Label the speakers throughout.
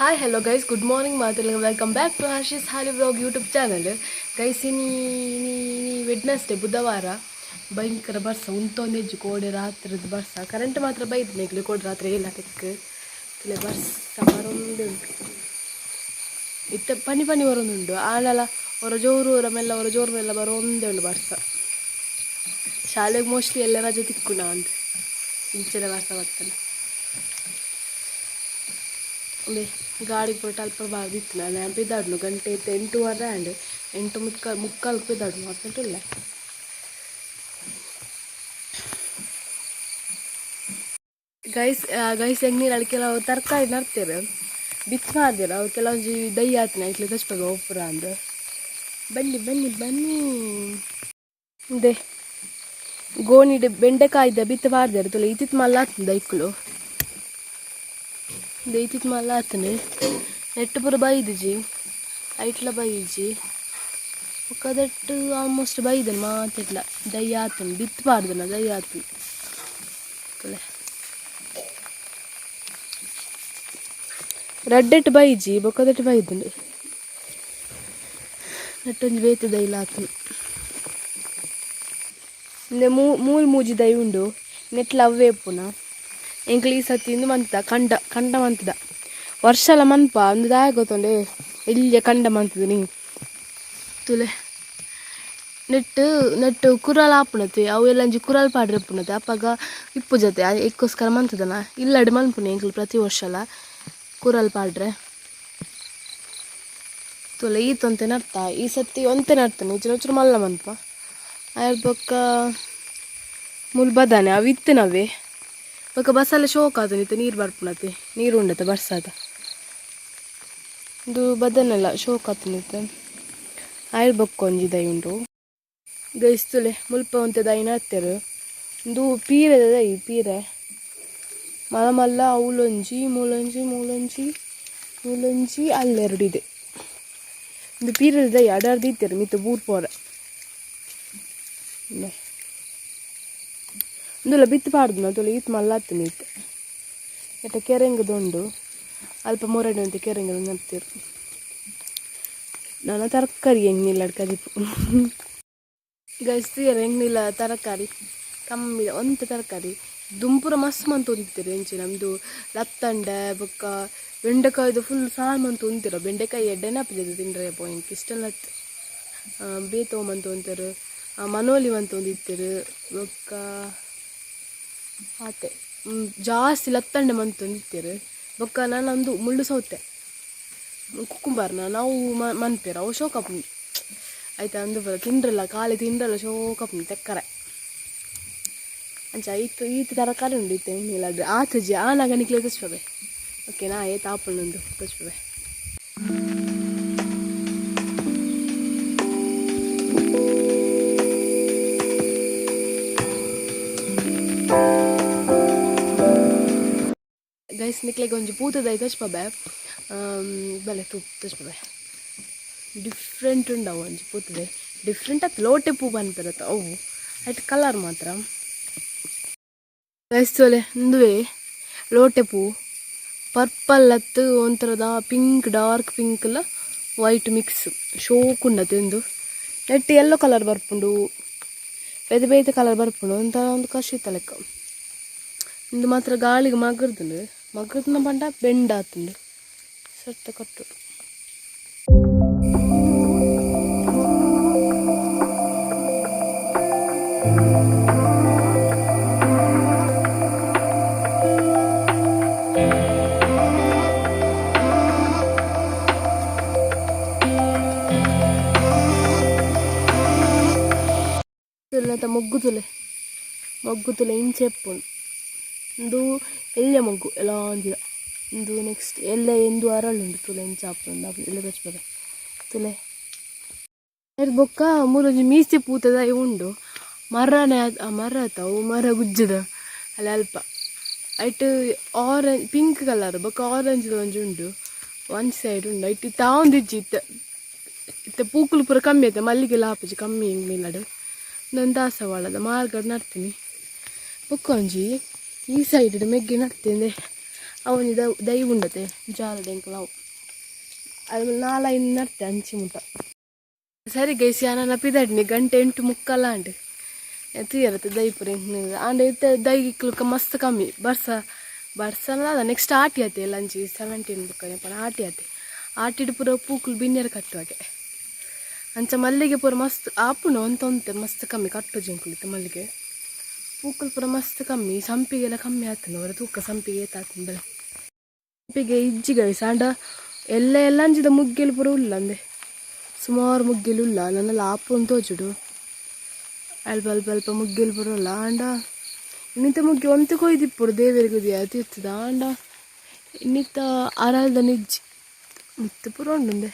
Speaker 1: Hi hello guys good morning ಮಾತೆಲ್ಲ welcome back to Harshi's holy vlog YouTube channel guys ಇನಿ Wednesday ಬುಧವಾರ ಭಯಂಕರ ಬರ್ಸ ಉಂಟೊಂದೆಜ್ಜು ಕೋಡೆ ರಾತ್ರಿದ ಬರ್ಸ ಕರೆಂಟ್ ಮಾತ್ರ ಬೈದ್ ಮೇಗ್ಲಿ ಕೋಡೆ ರಾತ್ರಿ ಏನು ತೆಕ್ಕು ಇಲ್ಲೇ ಬರ್ಸ ಬರೊಂದು ಇತ್ತ ಪನಿ ಪನಿ ಬರೊಂದುಂಡು ಆನಲ ಅವರ ಜೋರು ಮೆಲ್ಲ ಅವರ ಜೋರು ಮೆಲ್ಲ ಬರೋ ಉಂಡು ಬರ್ಸ ಶಾಲೆಗೆ ಮೋಸ್ಟ್ಲಿ ಎಲ್ಲ ರಜೆ ತಿಕ್ಕುನ ಅಂತ ಇಂಚೆಲ್ಲ ಬರ್ಸ ಬರ್ತಾನೆ ಅದೇ ಗಾಡಿ ಪೋಟ್ ಅಲ್ಪ ಬಾದಿತ್ತು ನಾನು ಬಿದ್ದಾಡ್ನು ಗಂಟೆ ಇತ್ತು ಎಂಟೂವರೆ ಆಂಡ್ ಎಂಟು ಮುಕ್ಕ ಮುಕ್ಕಾಲ್ಗೆ ಬಿದ್ದಾಡ್ನು ಅರ್ಥಂಟಿಲ್ಲ ಗೈಸ್ ಗೈಸ್ ಹೆಂಗೆ ನೀರು ಅಲ್ಲಿ ಕೆಲವು ತರಕಾರಿ ನರ್ತೀರ ಬಿತ್ತು ಮಾಡ್ದಿರ ಅವು ಕೆಲವೊಂದು ದೈ ಆತನ, ಇಟ್ಲಿ ಕಷ್ಟದ ಒಬ್ಬರ ಅಂದು. ಬನ್ನಿ ಬನ್ನಿ ಬನ್ನಿ. ದೇ ಗೋಣಿಡ್, ಬೆಂಡೆಕಾಯ್ದ ಬಿತ್ತು ಮಾಡ್ದಾರೆ ತುಲ ಇತ್ತಿತ್ತು ಮಲ್ಲ ಆತನ ದೈಕ್ಳು ದೈತಿತ್ ಮಲ್ಲ ಆತನೆ ನೆಟ್ಟು ಪೂರ ಬೈದಿಜಿ ಐಟ್ಲ ಬೈಜಿ ಒಕ್ಕದಟ್ಟು ಆಲ್ಮೋಸ್ಟ್ ಬೈದನ್ ಮಾತಿಟ್ಲ ದೈ ಆತನ್ ಬಿತ್ತಬಾರ್ದನ ದೈ ಆತನ್ ರಡ್ಡೆಟ್ ಬೈಜಿ ಬೊಕ್ಕದಟ್ಟು ಬೈದನು ನೆಟ್ಟೊಂದು ಬೇತು ದೈಲ ಆತನ್ ಇಂದೆ ಮೂಲ್ ಮೂಜಿ ದೈ ಉಂಡು ನೆಟ್ಲ ಅವೇ ಪುನ ಎಂಕ್ಲಿ ಈ ಇಂದು ಮಂತ ಕಂಡ ಕಂಡ ಮಂತದ. ವರ್ಷಲ ಮನ್ಪ ಒಂದು ದಾಯ ಗೊತ್ತೊಂಡೆ ಇಲ್ಲಿಯ ಕಂಡ ಮಂತದ ನೀ ತುಲೆ. ನೆಟ್ಟು ನೆಟ್ಟು ಕುರಲ್ ಆಪುಣತೆ ಅವು ಎಲ್ಲಂಜಿ ಕುರಲ್ ಪಾಡ್ರೆ ಪುಣತೆ ಅಪ್ಪಾಗ ಇಪ್ಪು ಜೊತೆ ಎಕ್ಕೋಸ್ಕರ ಮಂತದನ. ಇಲ್ಲಡೆ ಮನ್ಪುನೆ ಎಂಕ್ಲು ಪ್ರತಿ ವರ್ಷಲ ಕುರಲ್ ಪಾಡ್ರೆ. ತುಲೆ ಈತೊಂತೆ ನರ್ತ ಈ ಸತಿ ಒಂತೆ ನರ್ತಾನೆ ಇಚ್ಚಿನ ಒಂಚೂರು ಮಲ್ಲ ಮನ್ಪ ಅದ್ರ ಪಕ್ಕ ಮುಲ್ ಬದಾನೆ ಅವು ಇತ್ತಿನವೇ. ಬೊಕ್ಕ ಬಸ್ಸಲ್ಲ ಶೋಕ್ ಆತನಿತ್ತು ನೀರು ಬರ್ಪುಣತೆ ನೀರು ಉಂಡತ ಬರ್ಸಾದ ಇದು ಬದನೆಲ್ಲ ಶೋಕ್ ಆತನಿತ್ತು ಆಯಿಲ್ ಬೊಕ್ಕ ಒಂಜಿ ದೈ ಉಂಡು ಗೈಸ್ತುಲೆ ಮುಲ್ಪ ಒಂತೆ ದೈ ಹತ್ತಿರು ಇದು ಪೀರೆದ ದೈ ಪೀರೆ ಮಲ ಮಲ್ಲ ಅವಳೊಂಜಿ ಮೂಲೊಂಜಿ ಮೂಲೊಂಜಿ ಮೂಲೊಂಜಿ ಅಲ್ಲೆರಡಿದೆ ಇದು ಪೀರೆದ ದೈ ಅಡರ್ದಿತ್ತಿರು ಮಿತ್ತು ಬೂರ್ ಪೋರ ಇಂದುಲ ಬಿತ್ತು ಪಾಡ್ದು ನಾ ತುಳು ಈತ್ ಮಲ್ಲಾತೀನಿ ಎಟ ಎಟ್ಟ ಕೆರೆಂಗದೊಂಡು ಅಲ್ಪ ಮೊರಡೆ ಅಂತ ಕೆರೆಂಗದ ನಡ್ತೀರು ನಾನು ತರಕಾರಿ ಹೆಂಗಿಲ್ಲ ಕದಿಪು ಹೆಂಗೆ ನಿಲ್ಲ ತರಕಾರಿ ಕಮ್ಮಿ ಒಂದು ತರಕಾರಿ ದುಂಪುರ ಮಸ್ತ್ ಮಂತ್ ಹೊಂದಿತ್ತೀರಿ ಎಂಚಿ ನಮ್ಮದು ಲತ್ತಂಡೆ ಬೊಕ್ಕ ಬೆಂಡೆಕಾಯ್ದು ಫುಲ್ ಸಾಲ್ ಮಂತ್ ಉಂತಿರ ಬೆಂಡೆಕಾಯಿ ಎಡ್ಡೆ ಅಪ್ಪಜದು ತಿಂಡ್ರೆ ಪಾಯಿಂಟ್ ಇಷ್ಟೆಲ್ಲ ಬೇತೋಮಂತ ಒಂತಾರೆ ಮನೋಲಿ ಅಂತ ಒಂದಿತ್ತೀರು ಬೊಕ್ಕ ಆತೆ ಜಾಸ್ತಿ ಲತ್ತಂಡೆ ಮಂತ್ ಒಂದಿತ್ತೀರು ಬೊಕ್ಕ ನಾನೊಂದು ಮುಳ್ಳು ಸೌತೆ. ಕುಕ್ಕುಂಬಾರ್ನ, ನಾವು ಮ ಅವು ಶೋಕಪ್ ಆಯ್ತಾ, ಅಂದು ಬರ ತಿಂಡ್ರಲ್ಲ ಖಾಲಿ ತಿಂಡ್ರಲ್ಲ ಶೋಕಪ್ ತೆಕ್ಕರೆ. ಅಂಚ, ಈತ್ ಈತ್ ತರಕಾರಿ ಉಂಡು ಇತ್ತೆ ಇಲ್ಲಾದ್ರೆ ಆತಜಿ, ಆ ನಗನಿಕ್ಲೆ ತಚ್ಪಬೆ ಓಕೆನಾ ಏತ್ ಆಪಣ್ಣೊಂದು ತಚ್ಪಬೆ ಗೈಸ್ ನಿಕ್ಲೆಗೆ ಒಂಜಿ ಪೂತದ ತಚ್ಪಬೆ ಬಲೆ ತೂ ತಚ್ಪಬೆ ಡಿಫ್ರೆಂಟ್ ಉಂಡವು ಒಂಜಿ ಪೂತದೆ ಡಿಫ್ರೆಂಟ್ ಆತ್ ಲೋಟೆ ಪೂ ಬಂದ್ಬಿರತ್ತ ಅವು ಅಟ್ ಕಲರ್ ಮಾತ್ರ ಗೈಸ್ತೋಲೆ ಇಂದುವೆ ಲೋಟೆ ಪೂ ಪರ್ಪಲ್ ಅತ್ತು ಒಂಥರದ ಪಿಂಕ್ ಡಾರ್ಕ್ ಪಿಂಕ್ಲ ವೈಟ್ ಮಿಕ್ಸ್ ಶೋಕ್ ಉಂಡತೆ ಎಂದು ನೆಟ್ಟು ಎಲ್ಲೋ ಕಲರ್ ಬರ್ಪುಂಡು ಬೇತೆ ಬೇತೆ ಕಲರ್ ಬರ್ಪುಂಡು ಒಂಥರ ಒಂದು ಕಷಿತ ಲೆಕ್ಕ ಇಂದು ಮಾತ್ರ ಗಾಳಿಗೆ ಮಗರ್ದುಂಡು ಮಗರ್ದಿನ ಬಂಡ ಬೆಂಡ ಆತುಂಡು ಸತ್ತ ಕಟ್ಟು ತುಲೆ ಮೊಗ್ಗು ತುಲೆ ಮೊಗ್ಗು ತುಲೆ ಇಂಚೆ ಎಪ್ಪುಂಡು ಇಂದು ಎಲ್ಯ ಮಗು ಎಲ್ಲ ಒಂದಿದ ಇಂದು ನೆಕ್ಸ್ಟ್ ಎಲ್ಲ ಎಂದು ಅರಳುಂಡು ತುಲೆ ಇಂಚ ಎಲ್ಲ ಬಚ್ಪದ ತುಲೆ. ಎರಡು ಬೊಕ್ಕ ಮೂರೊಂಜಿ ಮೀಸೆ ಪೂತದ ಉಂಡು. ಮರನೇ ಮರ ಅವು ಮರ ಗುಜ್ಜದ. ಅಲ್ಲಿ, ಅಲ್ಪ. ಐಟ್ ಆರೆಂಜ್ ಪಿಂಕ್ ಕಲರ್ ಬೊಕ್ಕ ಆರೆಂಜ್ ಒಂಜಿ ಉಂಡು. ಒನ್ ಸೈಡ್ ಉಂಡು. ಐಟ್ ತಾವೊಂದಿಜ್ಜಿ ಇತ್ತ ಇತ್ತ ಪೂಕುಲು ಪೂರ ಕಮ್ಮಿ ಐತೆ. ಮಲ್ಲಿಗೆಲ್ಲ ಹಾಪುಜಿ ಕಮ್ಮಿ ಹಿಂಗೆ ಮೇಲಾಡು ನನ್ನ ದಾಸವಾಳದ ಮಾರ್ಗಡ್ ನಡ್ತೀನಿ. ಬೊಕ್ಕ ಒಂಜಿ ಈ ಸೈಡ್ ಮೆಗ್ಗೆ ನಡ್ತಿಂದೆ ಅವನಿ ದೈ ಉಂಡತೆ ಎಂಕಲ್ ಅವು. ಅದು ನಡ್ತೆ ಇನ್ನರ್ತೆ ಅಂಚಿ ಮುಟ ಸರಿ ಗೈಸಿ ನನ್ನ ಪಿದಾಡ್ನಿ. ಗಂಟೆ ಎಂಟು ಮುಕ್ಕಲ್ಲ ಅಂಡ್ ತೀರತ್ತೆ ದೈಪುರ ಅಂಡ್ ಇತ್ತ ದೈಗಿಕ್ಲುಕ ಮಸ್ತ್ ಕಮ್ಮಿ. ಬರ್ಸ, ಬರ್ಸಲ್ಲ ನೆಕ್ಸ್ಟ್ ಆಟಿ ಆತೆ ಲಂಚಿ ಸೆವೆಂಟೀನ್ ಬುಕ್ಕ ಪನ ಆಟಿ ಆತೆ. ಆಟಿಡ್ ಪೂರ ಪೂಕ್ಲು ಬಿನ್ನೆರ್ ಕಟ್ಟುವಾಗೆ ಅಂಚ ಮಲ್ಲಿಗೆ ಪೂರ ಮಸ್ತ್, ಆಪುನ ಅಂತ ಒಂತೆ ಮಸ್ತ್ ಕಮ್ಮಿ. ಕಟ್ಟು ಜಿಂಕ್ಲಿತ್ತು ಮಲ್ಲಿಗೆ. ಪೂಕುಲು ಪೂರ ಮಸ್ತ್ ಕಮ್ಮಿ, ಸಂಪಿಗೆಲ್ಲ ಕಮ್ಮಿ ಆಗ್ತದೆ ಅವರ ತೂಕ ಸಂಪಿಗೆ ಬೆಲೆ ಸಂಪಿಗೆ ಇಜ್ಜಿ ಗೈಸ್ ಅಂಡ ಎಲ್ಲ ಎಲ್ಲ ಅಂಜಿದ ಮುಗ್ಗೆಲು ಪೂರ ಉಲ್ಲ ಅಂದೆ. ಸುಮಾರು ಮುಗ್ಗೆಲು ಉಲ್ಲ ನನ್ನಲ್ಲಿ ಆಪು ಅಂತ ತೋಜುಡು. ಅಲ್ಪ ಅಲ್ಪ ಅಲ್ಪ ಮುಗ್ಗೆಲು ಪೂರ ಉಲ್ಲ, ಆಂಡ. ಇನ್ನಿತ ಮುಗ್ಗಿ ಒಂತೆ ಕೊಯ್ದಿಪ್ಪುಡು ದೇವರಿಗೆ ತೀರ್ಥದ ಆಂಡ. ಇನ್ನಿತ್ತ ಅರಲ್ದ ನಿಜ್ಜಿ ಮಿತ್ತು ಪೂರ ಉಂಡುಂದೆ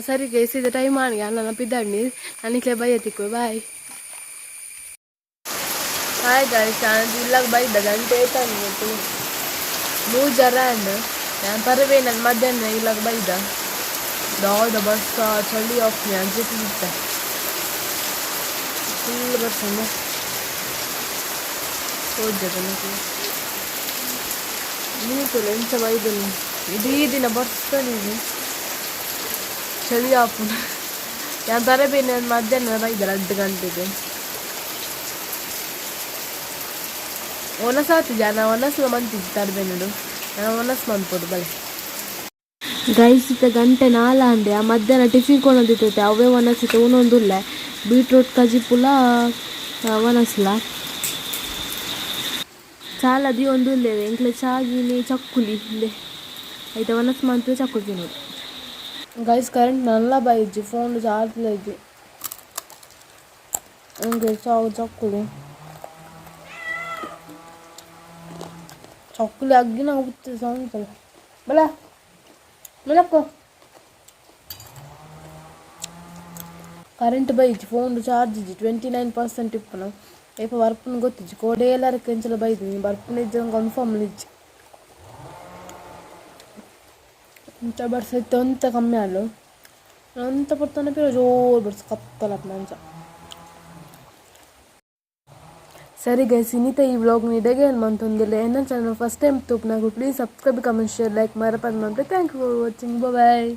Speaker 1: ಸರಿ ಗೈಸ್ ಇದು ಟೈಮ್ ಆಗಿ ನನ್ನ ಪಿದ್ದಾಡ್ನಿ ನನಗೆ ಬೈಯತಿಕ್ಕು ಬಾಯ್ ಹಾಯ್ ಗೈಸ್ ನಾನು ಇಲ್ಲಾಗ ಬೈದ ಗಂಟೆ ಆಯ್ತಾನು ಇವತ್ತು ಮೂರು ಜರ ಅಂಡ್ ನಾನು ಪರವೇ ನನ್ನ ಮಧ್ಯಾಹ್ನ ಇಲ್ಲಾಗ ಬೈದ ದಾದ ಬಸ್ ಚಳಿ ಆಫ್ ಅಂಜಿಟ್ಟು ಬಿಟ್ಟ ಫುಲ್ ಬರ್ಸಂದ ಹೋದ ನನಗೆ ನೀತು ಎಂಚ ಬೈದು ಇಡೀ ದಿನ ಬರ್ತಾನೆ ಚಳಿ ಹಾಪು ನಾನು ತರಬೇನೆ ಮಧ್ಯಾಹ್ನ ಬೈದಾರೆ ಹತ್ತು ಗಂಟೆಗೆ. ಒನಸ ಹಾತಿದ್ಯಾ ನಾನು ಒನಸ್ಲ ಮಂತಿದ್ದು ತರಬೇನಡು ನಾನು ಒನಸ್ ಮಂದ್ಬೋದು ಬಲೆ ಗೈಸಿತ ಗಂಟೆ ನಾಲ ಅಂದೆ. ಆ ಮಧ್ಯಾಹ್ನ ಟಿಫಿನ್ ಕೊನೊಂದಿತ್ತೈತೆ ಅವೇ ಒನಸಿತ ಒಂದೊಂದುಲ್ಲ ಬೀಟ್ರೂಟ್ ಕಜಿ ಪುಲ ಒನಸ್ಲ ಚಾಲದಿ ಒಂದುಲ್ಲೇವೆ. ಎಂಕ್ಲೆ ಚಾಗಿನಿ ಚಕ್ಕುಲಿ ಹಿಂದೆ ಆಯ್ತಾ ಒನಸ್ ಮಂತ್ರ ಚಕ್ಕುಲಿ ನೋಡಿ ಗೈಸ್ ಕರೆಂಟ್ ನಲ್ಲ ಬೈಜಿ ಫೋನ್ ಚಾರ್ಜ್ ಇಜ್ಜಿ ಹಂಗೆ ಸಾವು ಚಕ್ಕುಲಿ ಚಕ್ಕುಲಿ ಅಗ್ಗಿನ ಹೋಗ್ತದೆ ಸೌಂಡ್ ಬಲ ಮಲಕ್ಕೋ ಕರೆಂಟ್ ಬೈಜಿ ಫೋನ್ ಚಾರ್ಜ್ ಇಜ್ಜಿ ಟ್ವೆಂಟಿ ನೈನ್ ಪರ್ಸೆಂಟ್ ಇಪ್ಪನ ಏಪ ಬರ್ಪುನ ಗೊತ್ತಿಜ್ಜಿ ಕೋಡೆ ಎಲ್ಲರ ಕೆಂಚಲ ಬೈದು ನೀನು ಬರ್ಪುನ ಇಜ್ಜ ಕನ್ಫರ್ಮ್ ಇಂಚ ಬಡ್ಸ ಇತ್ತು ಅಂತ ಕಮ್ಮಿ ಆಲು ಅಂತ ಬರ್ತಾನೆ ಪೀರ ಜೋರು ಬಡ್ಸ ಕತ್ತಲ ಮಂಚ ಸರಿ ಗೈಸ್ ಇನ್ನಿತ ಈ ವ್ಲಾಗ್ ನೀಡಗೆ ಏನು ಮಂತೊಂದಿಲ್ಲ ಏನ channel first time ತೂಪ್ನಾಗು please subscribe comment share like ಮರಪದ್ ಮಾಡ್ಬೇಕು thank you for watching bye